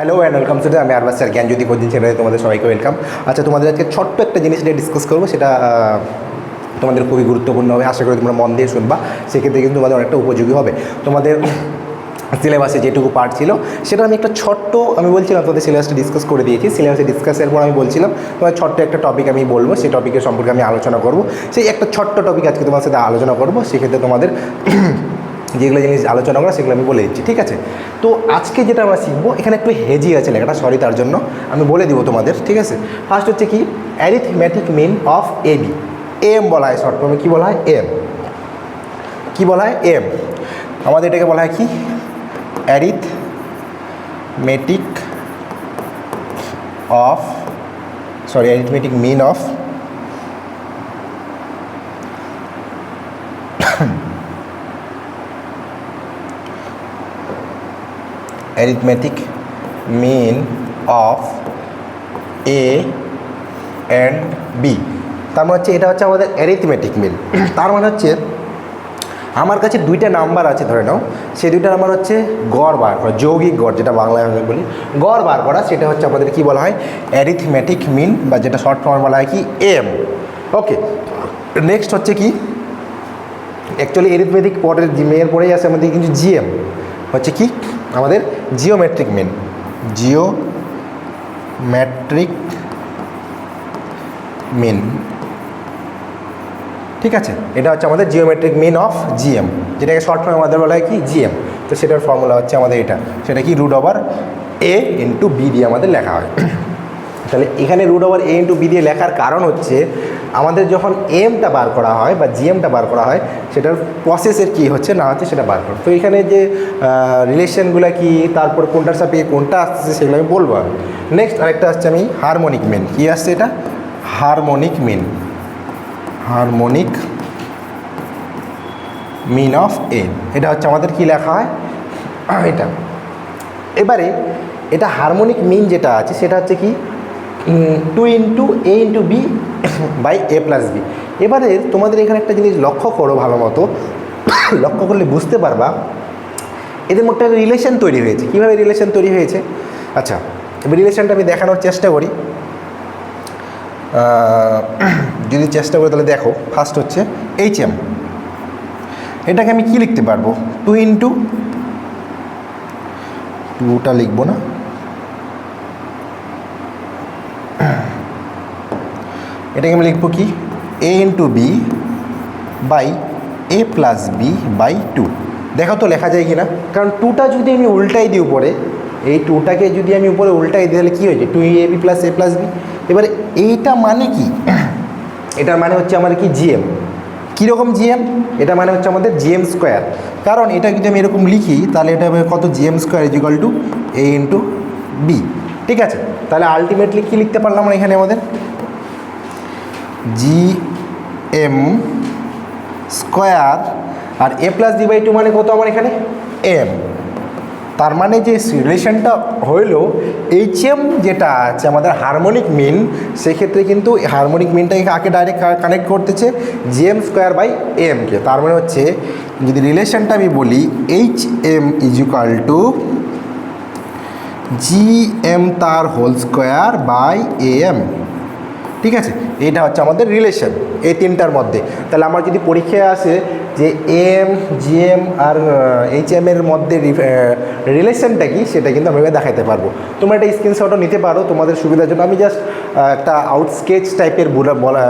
Hello and welcome to আমি আরবাস sir জ্ঞান যদি কোচিং চ্যানেলে তোমাদের সবাইকে ওয়েলকাম আচ্ছা তোমাদের আজকে ছোট্ট একটা জিনিস নিয়ে ডিসকাস করব, সেটা তোমাদের খুবই গুরুত্বপূর্ণ হবে। আশা করি তোমরা মন দিয়ে শুনবা, সেক্ষেত্রে কিন্তু তোমাদের অনেকটা উপযোগী হবে। তোমাদের সিলেবাসে যেটুকু পার্ট ছিল, সেটা আমি একটা ছোট্ট, আমি বলছিলাম, তোমাদের সিলেবাসটা ডিসকাস করে দিয়েছি। সিলেবাসে ডিসকাসের পর আমি বলছিলাম, তোমার ছোট্ট একটা টপিক আমি বলব, সেই টপিকের সম্পর্কে আমি আলোচনা করব। সেই একটা ছোট্ট টপিক আজকে তোমার সাথে আলোচনা করব, সেক্ষেত্রে তোমাদের যেগুলো জিনিস আলোচনা করা, সেগুলো আমি বলে দিচ্ছি, ঠিক আছে? তো আজকে যেটা আমরা শিখব, এখানে একটু হেজি আছে লেখাটা সরি তার জন্য, আমি বলে দিব তোমাদের, ঠিক আছে? ফার্স্ট হচ্ছে কি arithmetic mean of A B M বলা হয় শর্ট ফর্মে কী বলা হয়? এম কী বলা হয়? এম আমাদের এটাকে বলা হয় কি? Arithmetic of sorry arithmetic mean of arithmetic mean of a and b. তার মানে হচ্ছে এটা হচ্ছে আমাদের অ্যারিথমেটিক মিন তার মানে হচ্ছে আমার কাছে দুইটা নাম্বার আছে, ধরে নাও। সেই দুইটা নাম্বার হচ্ছে গড় বার করা, যৌগিক গড়, যেটা বাংলায় আমি বলি। গড় বার করা, সেটা হচ্ছে আমাদের কি বলা হয়? অ্যারিথমেটিক মিন বা যেটা শর্ট ফর্মে বলা হয় কি? এম ওকে নেক্সট হচ্ছে কি? অ্যাকচুয়ালি এরিথমেটিক পরের মেয়ের পরেই আছে আমাদের কিন্তু জিএম হচ্ছে কি? আমাদের geometric mean geometric mean ঠিক আছে? এটা হচ্ছে আমাদের জিওমেট্রিক মিন অফ জিএম যেটাকে শর্ট ফর্মে আমাদের বলা হয় কি? জিএম তো সেটার ফর্মুলা হচ্ছে আমাদের এটা। সেটা কি root over A into B দিয়ে আমাদের লেখা হয়। তাহলে এখানে root over A into B দিয়ে লেখার কারণ হচ্ছে, আমাদের যখন এমটা বার করা হয় বা জিএমটা বার করা হয়, সেটার প্রসেসের কী হচ্ছে, না হচ্ছে সেটা বার করা। তো এখানে যে রিলেশনগুলো কি, তারপর কোনটার সাথে কোনটা আসছে সেগুলো আমি বলব নেক্সট আরেকটা আসছে আমি হারমোনিক মেন কী আসছে এটা? Harmonic mean harmonic mean of a এটা হচ্ছে আমাদের কি লেখা হয়? এটা। এবারে, এটা হারমোনিক মিন যেটা আছে, সেটা হচ্ছে কি? Two into A into B by A plus B এবারে তোমাদের এখানে একটা জিনিস লক্ষ্য করো ভালো মতো। লক্ষ্য করলে বুঝতে পারবা, এদের মধ্যে একটা রিলেশন তৈরি হয়েছে। কীভাবে রিলেশন তৈরি হয়েছে? আচ্ছা এবার রিলেশনটা আমি দেখানোর চেষ্টা করি। যদি চেষ্টা করি তাহলে দেখো ফার্স্ট হচ্ছে এইচ এম এটাকে আমি কি লিখতে পারব? টু ইন্টু টুটা লিখব না। এটাকে আমি লিখব কি? A into B by A plus B by two দেখো তো লেখা যায় কি না কারণ টুটা যদি আমি উল্টাই দিই উপরে, এই টুটাকে যদি আমি উপরে উল্টাই দিই, তাহলে কী হয়েছে two A B plus A plus B এবারে এইটা মানে কি? এটার মানে হচ্ছে আমার কি? জিএম কীরকম জিএম এটা মানে হচ্ছে আমাদের জিএম স্কোয়ার কারণ এটা যদি আমি এরকম লিখি, তাহলে এটা কত? GM square equal to A into B ঠিক আছে? তাহলে আলটিমেটলি কী লিখতে পারলাম আমরা এখানে আমাদের? G M square R A plus D by two মানে কত আমার এখানে? এম তার মানে যে রিলেশনটা হইল এইচ এম যেটা আছে, আমাদের হারমোনিক মিন সেক্ষেত্রে কিন্তু হারমোনিক মিনটাকে কাকে ডাইরেক্ট কানেক্ট করতেছে? জি এম স্কোয়ার বাই এমকে তার মানে হচ্ছে, যদি রিলেশনটা আমি বলি H M equal to G M তার whole square by A M ঠিক আছে? এইটা হচ্ছে আমাদের রিলেশন এই তিনটার মধ্যে। তাহলে আমার যদি পরীক্ষায় আসে যে এম, জিএম আর এইচ এম এর মধ্যে রিলেশনটা কি সেটা কিন্তু আমি দেখাতে পারব। তোমরা একটা স্ক্রিনশটও নিতে পারো তোমাদের সুবিধার জন্য। আমি জাস্ট একটা আউট স্কেচ টাইপের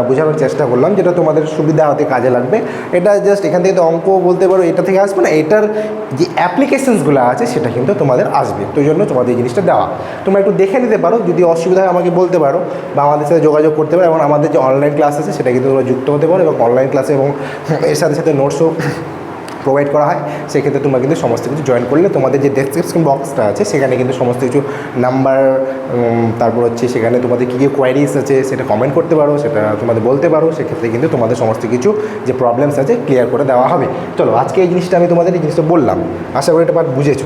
বোঝানোর চেষ্টা করলাম যেটা তোমাদের সুবিধা হতে কাজে লাগবে। এটা জাস্ট এখান থেকে তো অঙ্ক বলতে পারো, এটা থেকে আসবে না, এটার যে অ্যাপ্লিকেশনসগুলো আছে সেটা কিন্তু তোমাদের আসবে। তো জন্য তোমাদের এই জিনিসটা দেওয়া। তোমরা একটু দেখে নিতে পারো, যদি অসুবিধা হয় আমাকে বলতে পারো বা আমাদের সাথে যোগাযোগ করতে পারো। এবং আমাদের যে অনলাইন ক্লাস আছে সেটা কিন্তু তোমরা যুক্ত হতে পারো এবং অনলাইন ক্লাসে এবং এর সাথে সাথে নোটসও প্রোভাইড করা হয়। সেক্ষেত্রে তোমরা কিন্তু সমস্ত কিছু জয়েন করলে তোমাদের যে ডেসক্রিপশন বক্সটা আছে, সেখানে কিন্তু সমস্ত কিছু নাম্বার তারপর হচ্ছে সেখানে তোমাদের কী কী কোয়ারিজ আছে সেটা কমেন্ট করতে পারো, সেটা তোমাদের বলতে পারো। সেক্ষেত্রে কিন্তু তোমাদের সমস্ত কিছু যে প্রবলেমস আছে ক্লিয়ার করে দেওয়া হবে। চলো, আজকে এই জিনিসটা আমি তোমাদের এই জিনিসটা বললাম। আশা করি এটা বুঝেছ?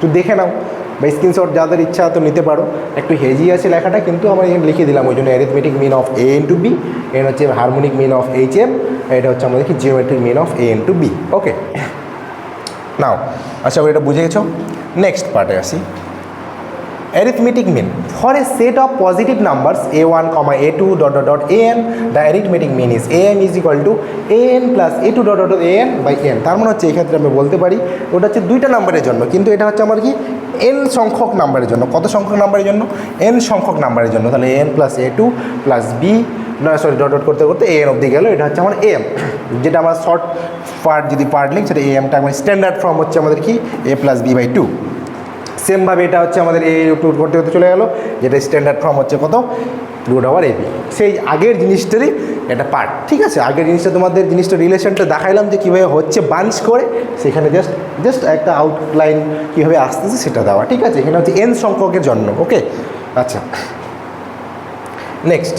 তো দেখে নাও। বা স্ক্রিনশট যাদের ইচ্ছা তো নিতে পারো। একটু হেজি আছে লেখাটা, কিন্তু আমার এখানে লিখে দিলাম, ওই জন্য arithmetic mean of A and two B এর হচ্ছে harmonic mean of H M এটা হচ্ছে আমাদের কি geometric mean of A and two B okay now আচ্ছা করি এটা বুঝে গেছো? নেক্সট পার্টে আসি। Arithmetic mean, for a set of positive numbers a1 comma a2 dot dot dot an the arithmetic mean is is equal to an plus a2 dot dot dot an by n তার মানে হচ্ছে, এই ক্ষেত্রে আমি বলতে পারি, ওটা হচ্ছে দুইটা নাম্বারের জন্য, কিন্তু এটা হচ্ছে আমার কি এন সংখ্যক নাম্বারের জন্য। কত সংখ্যক নাম্বারের জন্য? এন সংখ্যক নাম্বারের জন্য। তাহলে N plus A two plus B না সরি ডট ডট করতে করতে এন অবধি গেল। এটা হচ্ছে আমার এম যেটা আমার শর্ট পার্ট যদি পার্ট লিঙ্ক সেটা এমটা আমার স্ট্যান্ডার্ড ফর্ম হচ্ছে আমাদের কি? A plus B by two সেমভাবে এটা হচ্ছে আমাদের এ টু করতে করতে চলে গেল, যেটা স্ট্যান্ডার্ড ফর্ম হচ্ছে কত রুট আওয়ার এবি সেই আগের জিনিসটারই একটা পার্ট ঠিক আছে? আগের জিনিসটা তোমাদের জিনিসটা রিলেশনটা দেখাইলাম যে কীভাবে হচ্ছে বাঞ্চ করে, সেখানে জাস্ট জাস্ট একটা আউটলাইন কীভাবে আসতেছে সেটা দেওয়া, ঠিক আছে? এখানে হচ্ছে এন সংখ্যকের জন্য ওকে আচ্ছা। নেক্সট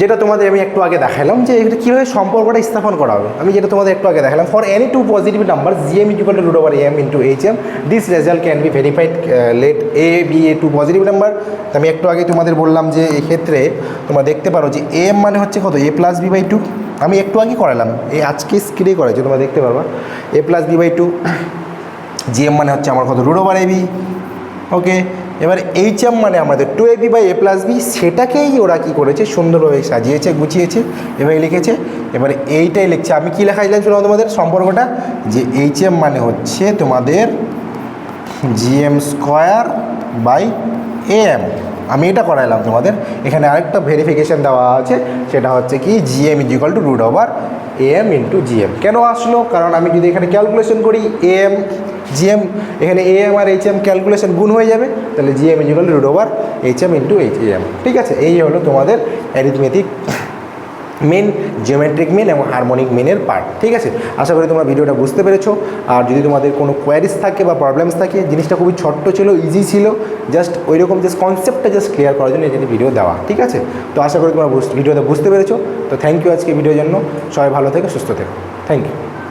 যেটা তোমাদের আমি একটু আগে দেখালাম যে এটা কীভাবে সম্পর্কটা স্থাপন করা হবে। আমি যেটা তোমাদের একটু আগে দেখালাম for any two positive number GM equal to root over M into H M this result can be verified let A B a two positive number আমি একটু আগে তোমাদের বললাম যে এক্ষেত্রে তোমরা দেখতে পারো যে এম মানে হচ্ছে কত? A plus B by two আমি একটু আগে করালাম, এই আজকে স্ক্রিনে করেছি তোমরা দেখতে পারবা। A plus B by two GM মানে হচ্ছে আমার কত? রুট ওভার এবি ওকে এবার এইচ এম মানে আমাদের two A B by A plus B সেটাকেই ওরা কী করেছে, সুন্দরভাবে সাজিয়েছে, গুছিয়েছে এভাবে লিখেছে, এবার এইটাই লিখছে। আমি কী লেখাইলাম শুনলাম তোমাদের? সম্পর্কটা? যে এইচ এম মানে হচ্ছে তোমাদের GM square by A M আমি এটা করাইলাম তোমাদের। এখানে আরেকটা ভেরিফিকেশান দেওয়া আছে, সেটা হচ্ছে কি GM is equal to root over M into GM কেন আসলো? কারণ আমি যদি এখানে ক্যালকুলেশন করি এম জিএম এখানে এম আর এইচ এম ক্যালকুলেশন গুণ হয়ে যাবে, তাহলে GM is equal to root over H M into H M ঠিক আছে? এই হলো তোমাদের অ্যারিথমেটিক মেন জিওমেট্রিক মেন এবং হারমোনিক মেনের পার্ট ঠিক আছে? আশা করি তোমরা ভিডিওটা বুঝতে পেরেছ। আর যদি তোমাদের কোনো কোয়ারিজ থাকে বা প্রবলেমস থাকে, জিনিসটা খুবই ছোট্ট ছিল ইজি ছিল জাস্ট ওই রকম জাস্ট কনসেপ্টটা জাস্ট ক্লিয়ার করার জন্য এই ভিডিও দেওয়া, ঠিক আছে? তো আশা করি তোমরা ভিডিওটা বুঝতে পেরেছ। তো থ্যাংক ইউ আজকে ভিডিওর জন্য। সবাই ভালো থেকে, সুস্থ থেকো। Thank you